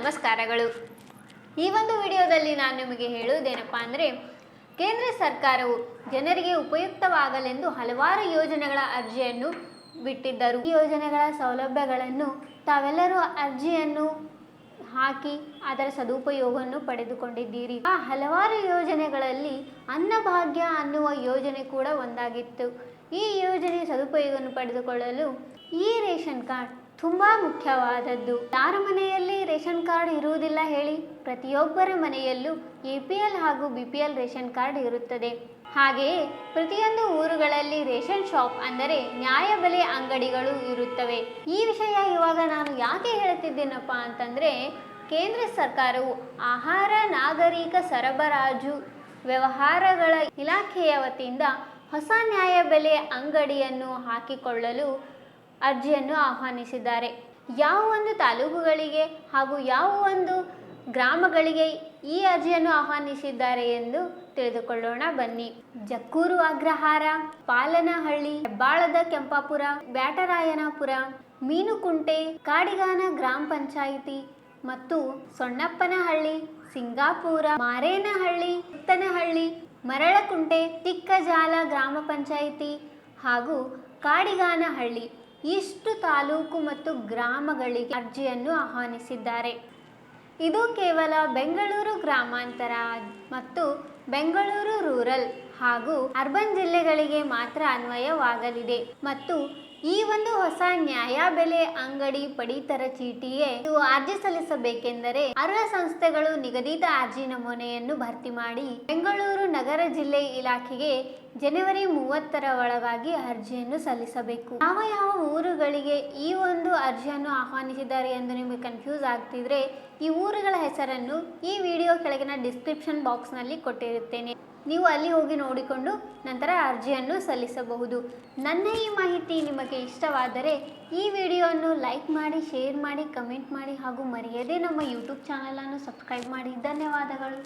ನಮಸ್ಕಾರಗಳು. ಈ ಒಂದು ವಿಡಿಯೋದಲ್ಲಿ ನಾನು ನಿಮಗೆ ಹೇಳುವುದೇನಪ್ಪ ಅಂದರೆ, ಕೇಂದ್ರ ಸರ್ಕಾರವು ಜನರಿಗೆ ಉಪಯುಕ್ತವಾಗಲೆಂದು ಹಲವಾರು ಯೋಜನೆಗಳ ಅರ್ಜಿಯನ್ನು ಬಿಟ್ಟಿದ್ದರು. ಈ ಯೋಜನೆಗಳ ಸೌಲಭ್ಯಗಳನ್ನು ತಾವೆಲ್ಲರೂ ಅರ್ಜಿಯನ್ನು ಹಾಕಿ ಅದರ ಸದುಪಯೋಗವನ್ನು ಪಡೆದುಕೊಂಡಿದ್ದೀರಿ. ಆ ಹಲವಾರು ಯೋಜನೆಗಳಲ್ಲಿ ಅನ್ನಭಾಗ್ಯ ಅನ್ನುವ ಯೋಜನೆ ಕೂಡ ಒಂದಾಗಿತ್ತು. ಈ ಯೋಜನೆ ಸದುಪಯೋಗವನ್ನು ಪಡೆದುಕೊಳ್ಳಲು ಈ ರೇಷನ್ ಕಾರ್ಡ್ ತುಂಬ ಮುಖ್ಯವಾದದ್ದು. ಯಾರ ಮನೆಯಲ್ಲಿ ಕಾರ್ಡ್ ಇರುವುದಿಲ್ಲ ಹೇಳಿ ಪ್ರತಿಯೊಬ್ಬರ ಮನೆಯಲ್ಲೂ ಎ ಪಿ ಎಲ್ ಹಾಗೂ B P L ration card ಇರುತ್ತದೆ. ಹಾಗೆಯೇ ಪ್ರತಿಯೊಂದು ಊರುಗಳಲ್ಲಿ ರೇಷನ್ ಶಾಪ್ ಅಂದರೆ ನ್ಯಾಯಬೆಲೆ ಅಂಗಡಿಗಳು ಇರುತ್ತವೆ. ಈ ವಿಷಯ ಇವಾಗ ನಾನು ಯಾಕೆ ಹೇಳ್ತಿದ್ದೇನಪ್ಪ ಅಂತಂದರೆ ಕೇಂದ್ರ ಸರ್ಕಾರವು ಆಹಾರ, ನಾಗರಿಕ ಸರಬರಾಜು ವ್ಯವಹಾರಗಳ ಇಲಾಖೆಯ ವತಿಯಿಂದ ಹೊಸ ನ್ಯಾಯಬೆಲೆ ಅಂಗಡಿಯನ್ನು ಹಾಕಿಕೊಳ್ಳಲು ಅರ್ಜಿಯನ್ನು ಆಹ್ವಾನಿಸಿದ್ದಾರೆ. ಯಾವ ಒಂದು ತಾಲೂಕುಗಳಿಗೆ ಹಾಗೂ ಯಾವ ಒಂದು ಗ್ರಾಮಗಳಿಗೆ ಈ ಅರ್ಜಿಯನ್ನು ಆಹ್ವಾನಿಸಿದ್ದಾರೆ ಎಂದು ತಿಳಿದುಕೊಳ್ಳೋಣ. ಬನ್ನಿ. ಜಕ್ಕೂರು ಅಗ್ರಹಾರ, ಪಾಲನಹಳ್ಳಿ, ಹೆಬ್ಬಾಳದ ಕೆಂಪಾಪುರ, ಬ್ಯಾಟರಾಯನಪುರ, ಮೀನುಕುಂಟೆ, ಕಾಡಿಗಾನ ಗ್ರಾಮ ಪಂಚಾಯಿತಿ ಮತ್ತು ಸೊಣ್ಣಪ್ಪನಹಳ್ಳಿ ಸಿಂಗಾಪುರ, ಮಾರೇನಹಳ್ಳಿ, ಉತ್ತನಹಳ್ಳಿ, ಮರಳಕುಂಟೆ, ತಿಕ್ಕಜಾಲ ಗ್ರಾಮ ಪಂಚಾಯಿತಿ ಹಾಗೂ ಕಾಡಿಗಾನಹಳ್ಳಿ. ಇಷ್ಟು ತಾಲೂಕು ಮತ್ತು ಗ್ರಾಮಗಳಿಗೆ ಅರ್ಜಿಯನ್ನು ಆಹ್ವಾನಿಸಿದ್ದಾರೆ. ಇದು ಕೇವಲ ಬೆಂಗಳೂರು ಗ್ರಾಮಾಂತರ ಮತ್ತು ಬೆಂಗಳೂರು ರೂರಲ್ ಹಾಗೂ ಅರ್ಬನ್ ಜಿಲ್ಲೆಗಳಿಗೆ ಮಾತ್ರ ಅನ್ವಯವಾಗಲಿದೆ. ಮತ್ತು ಈ ಒಂದು ಹೊಸ ನ್ಯಾಯಬೆಲೆ ಅಂಗಡಿ ಪಡಿತರ ಚೀಟಿಗೆ ಅರ್ಜಿ ಸಲ್ಲಿಸಬೇಕೆಂದರೆ ಅರ್ಹ ಸಂಸ್ಥೆಗಳು ನಿಗದಿತ ಅರ್ಜಿ ನಮೂನೆಯನ್ನು ಭರ್ತಿ ಮಾಡಿ ಬೆಂಗಳೂರು ನಗರ ಜಿಲ್ಲೆ ಇಲಾಖೆಗೆ ಜನವರಿ ಮೂವತ್ತರ ಒಳಗಾಗಿ ಅರ್ಜಿಯನ್ನು ಸಲ್ಲಿಸಬೇಕು. ಯಾವ ಯಾವ ಊರುಗಳಿಗೆ ಈ ಒಂದು ಅರ್ಜಿಯನ್ನು ಆಹ್ವಾನಿಸಿದ್ದಾರೆ ಎಂದು ನಿಮಗೆ ಕನ್ಫ್ಯೂಸ್ ಆಗ್ತಿದ್ರೆ ಈ ಊರುಗಳ ಹೆಸರನ್ನು ಈ ವಿಡಿಯೋ ಕೆಳಗಿನ ಡಿಸ್ಕ್ರಿಪ್ಷನ್ ಬಾಕ್ಸ್ನಲ್ಲಿ ಕೊಟ್ಟಿರುತ್ತೇನೆ. ನೀವು ಅಲ್ಲಿ ಹೋಗಿ ನೋಡಿಕೊಂಡು ನಂತರ ಅರ್ಜಿಯನ್ನು ಸಲ್ಲಿಸಬಹುದು. ನನ್ನ ಈ ಮಾಹಿತಿ ನಿಮಗೆ ಇಷ್ಟವಾದರೆ ಈ ವಿಡಿಯೋವನ್ನು ಲೈಕ್ ಮಾಡಿ, ಶೇರ್ ಮಾಡಿ, ಕಮೆಂಟ್ ಮಾಡಿ ಹಾಗೂ ಮರೆಯದೇ ನಮ್ಮ ಯೂಟ್ಯೂಬ್ ಚಾನಲನ್ನು ಸಬ್ಸ್ಕ್ರೈಬ್ ಮಾಡಿ. ಧನ್ಯವಾದಗಳು.